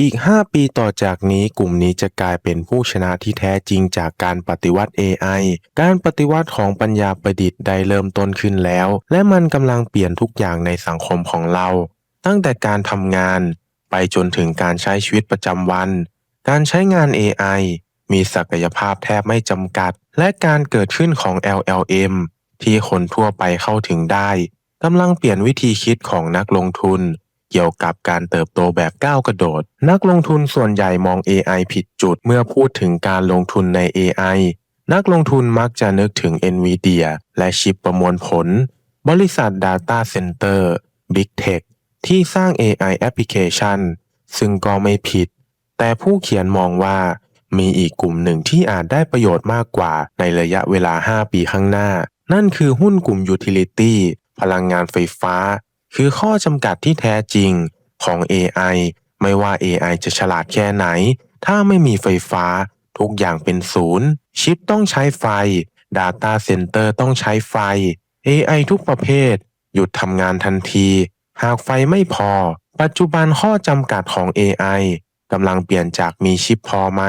อีก 5 ปีต่อจากนี้กลุ่มนี้จะกลายเป็นผู้ชนะที่แท้จริงจากการปฏิวัติ AI การปฏิวัติของปัญญาประดิษฐ์ได้เริ่มต้นขึ้นแล้ว และมันกำลังเปลี่ยนทุกอย่างในสังคมของเรา ตั้งแต่การทำงาน ไปจนถึงการใช้ชีวิตประจำวัน การใช้งาน AI มีศักยภาพแทบไม่จำกัด และการเกิดขึ้นของ LLM ที่คนทั่วไปเข้าถึงได้กำลังเปลี่ยนวิธีคิดของนักลงทุน เกี่ยวกับการเติบโตแบบก้าวกระโดด นักลงทุนส่วนใหญ่มอง AI ผิดจุดเมื่อพูดถึงการลงทุนใน AI นักลงทุนมักจะนึกถึง NVIDIA และชิปประมวลผล บริษัท Data Center Big Tech ที่สร้าง AI Application ซึ่งก็ไม่ผิด แต่ผู้เขียนมองว่ามีอีกกลุ่มหนึ่งที่อาจได้ประโยชน์มากกว่าในระยะเวลา 5 ปีข้างหน้า นั่นคือหุ้นกลุ่ม Utility พลังงานไฟฟ้า คือข้อจำกัดที่แท้จริงของ AI ไม่ว่า AI จะฉลาดแค่ไหน ถ้าไม่มีไฟฟ้า ทุกอย่างเป็นศูนย์ ชิปต้องใช้ไฟ Data Center ต้องใช้ไฟ AI ทุกประเภท หยุดทำงานทันที หากไฟไม่พอ ปัจจุบันข้อจำกัดของ AI กำลังเปลี่ยนจากมีชิปพอไหม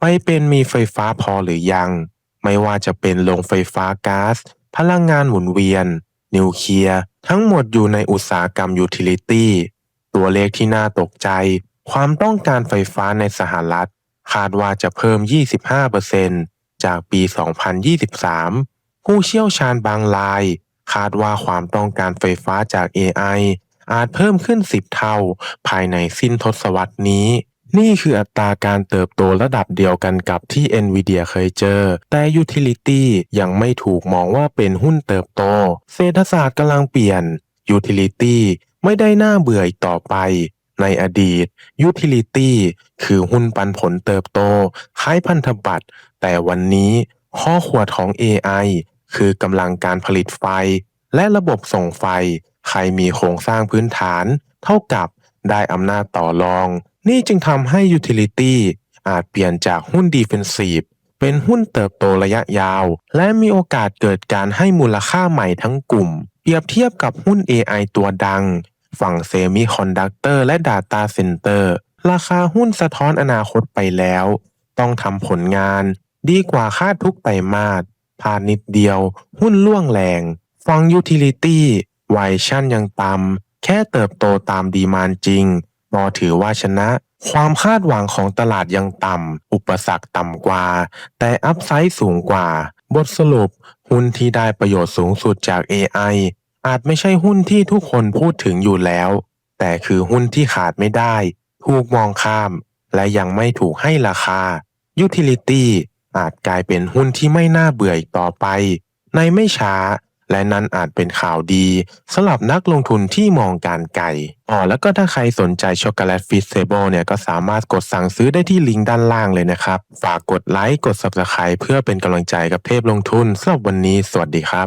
ไปเป็นมีไฟฟ้าพอหรือยัง ไม่ว่าจะเป็นโรงไฟฟ้าก๊าซพลังงานหมุนเวียน นิวเคลียร์ ทั้งหมดอยู่ในอุตสาหกรรมยูทิลิตี้ ตัวเลขที่น่าตกใจ ความต้องการไฟฟ้าในสหรัฐ คาดว่าจะเพิ่ม 25%จากปี 2023 ผู้เชี่ยวชาญบางราย คาดว่าความต้องการไฟฟ้าจาก AI อาจเพิ่มขึ้น 10 เท่า ภายในสิ้นทศวรรษนี้ นี่คืออัตราการเติบโตระดับเดียวกันกับที่ NVIDIA เคยเจอ แต่ Utility ยังไม่ถูกมองว่าเป็นหุ้นเติบโต เศรษฐศาสตร์กำลังเปลี่ยน Utility ไม่ได้น่าเบื่ออีกต่อไป ในอดีต Utility คือหุ้นปันผลเติบโต คล้ายพันธบัตร แต่วันนี้ข้อขวดของ AI คือกำลังการผลิตไฟ และระบบส่งไฟ ใครมีโครงสร้างพื้นฐาน เท่ากับได้อำนาจต่อรอง นี่จึงทำให้ Utility อาจเปลี่ยนจากหุ้น Defensive เป็นหุ้นเติบโตระยะยาว และมีโอกาสเกิดการให้มูลค่าใหม่ทั้งกลุ่ม เปรียบเทียบกับหุ้น AI ตัวดัง ฝั่งเซมิคอนดักเตอร์และ Data Center ราคาหุ้นสะท้อนอนาคตไปแล้ว ต้องทำผลงานดีกว่าคาดทุกไตรมาสพลาดนิดเดียว หุ้นล่วงแรงฝั่ง Utility ไวชั่นยังต่ำแค่เติบโตตามดีมานจริง บอถือว่าชนะ ความคาดหวังของตลาดยังต่ำ อุปสรรคต่ำกว่า แต่อัพไซด์สูงกว่า บทสรุป หุ้นที่ได้ประโยชน์สูงสุดจาก AI อาจไม่ใช่หุ้นที่ทุกคนพูดถึงอยู่แล้ว แต่คือหุ้นที่ขาดไม่ได้ ถูกมองข้าม และยังไม่ถูกให้ราคา Utility อาจกลายเป็นหุ้นที่ไม่น่าเบื่ออีกต่อไป ในไม่ช้า และนั้นอาจเป็นข่าวดีสำหรับนักลงทุนที่มองการไกลอ๋อแล้วก็ถ้าใครสนใจช็อกโกแลตฟิสเซเบิลเนี่ยก็สามารถกดสั่งซื้อได้ที่ลิงก์ด้านล่างเลยนะครับ ฝากกดไลค์กด Subscribe เพื่อเป็นกำลังใจกับเทพลงทุนสำหรับวันนี้สวัสดีครับ